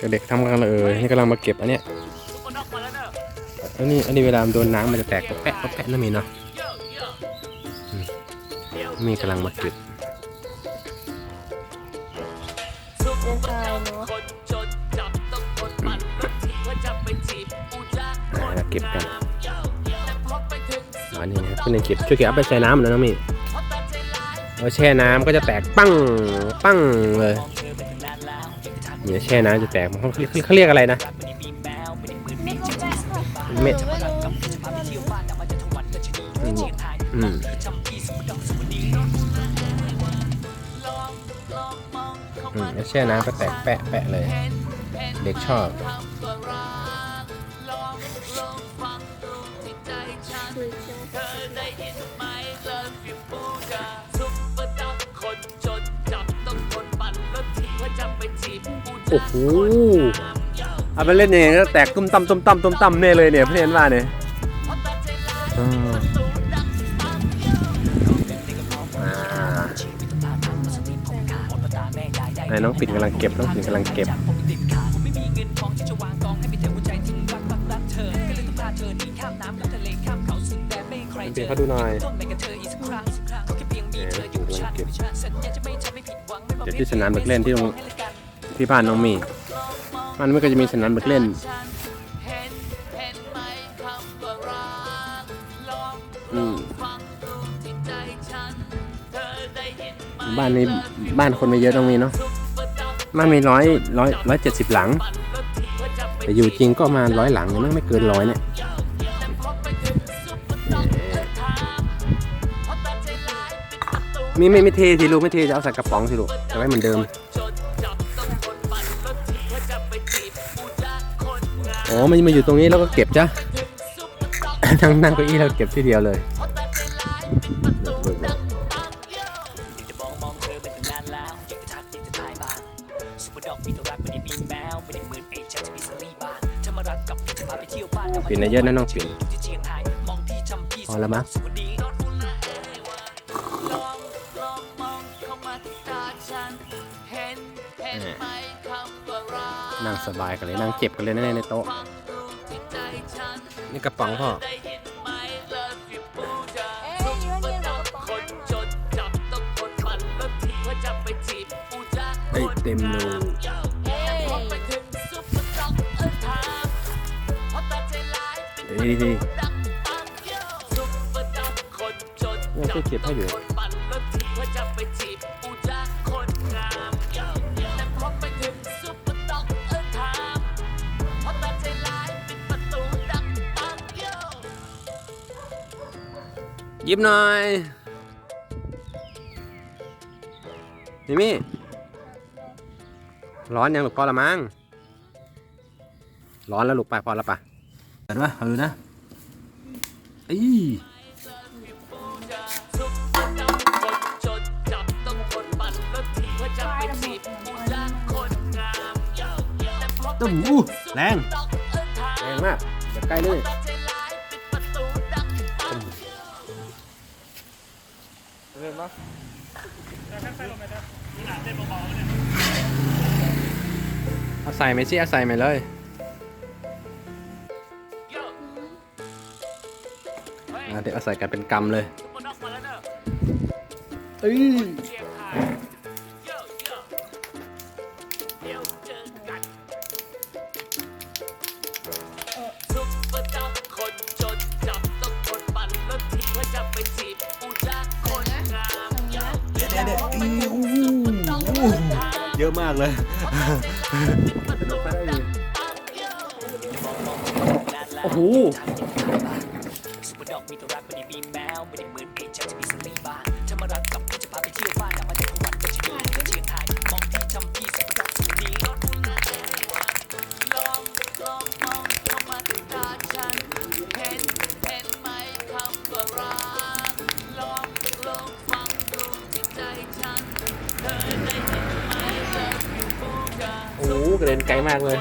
ก็เด็กทำกันเลยนี่กำลังมาเก็บอันเนี้ยอันนี้อันนี้เวลาโดนน้ำมันจะแตกแปะแปะนะมีเนาะมีกำลังมาเก็บเก็บกันอันนี้นะครับเป็นเก็บช่วยเก็บเอาไปใส่น้ำนะน้องมีเอาแช่น้ำก็จะแตกปั้งปั้งเลย เนี่ยแช่น้ำจะแตกมันเขาเขาเรียกอะไรนะเม็ดอืมอืมอืมแล้วแช่น้ำก็แตกแปะแปะเลย เด็กชอบ โอ้โหเอาไปเล่นอย่างนี้ก็แตกตุ้มตั้มตุ้มตั้มตุ้มตั้มแน่เลยเนี่ยเพื่อนว่าเนี่ยอ่าอ่าไหนน้องปิ่นกำลังเก็บน้องปิ่นกำลังเก็บปิ่นเขาดูหน่อยเดี๋ยวที่สนามเด็กเล่นที่โรง ที่บ้านน้องมี มันไม่ก็จะมีสนามเด็กเล่น อืมบ้านนี้บ้านคนไม่เยอะต้องมีเนาะบ้านมีร้อยร้อยร้อยเจ็ดสิบหลัง แต่อยู่จริงก็มาร้อยหลังเนี่ยไม่เกินร้อยเนี่ยมีไม่ไม่เทสิลูกไม่เทจะเอาใส่กระป๋องสิลูกเอาไว้เหมือนเดิม อ๋อ มันมาอยู่ตรงนี้แล้วก็เก็บจ้ะนั่งนั่งเก้าอี้เราเก็บทีเดียวเลยปิ่นเยอะนะน้องปิ่นพอแล้วมั้งนั่ งสบายกันเลยนั่งเก็บกันเลยนะในโต๊ะนี่กระป๋องพ่อเอ๊ะยืนยืนกับกระป๋องนั่งเหรอเอ้ยเต็มเลยเอ๊ะเอ้ยดีเราช่วยเก็บให้อยู่ ยิบหน่อยนี่มี่ร้อนยังลูกพอละมั้งร้อนแล้วลูกไปพอละปะเห็นปะเอาดูนะอีตุ้มอู้แรงแรงมากอย่าใกล้เลย เอาใส่ไหมสิเอาใส่ไหมเลยอะเดี๋ยวเอาใส่กันเป็นกำเลยเอ้ย เดี๋ยเดี๋ยวเยอีอู้อู้เยอะมากเลยโอ้โห กระเด็นไกลมากเลย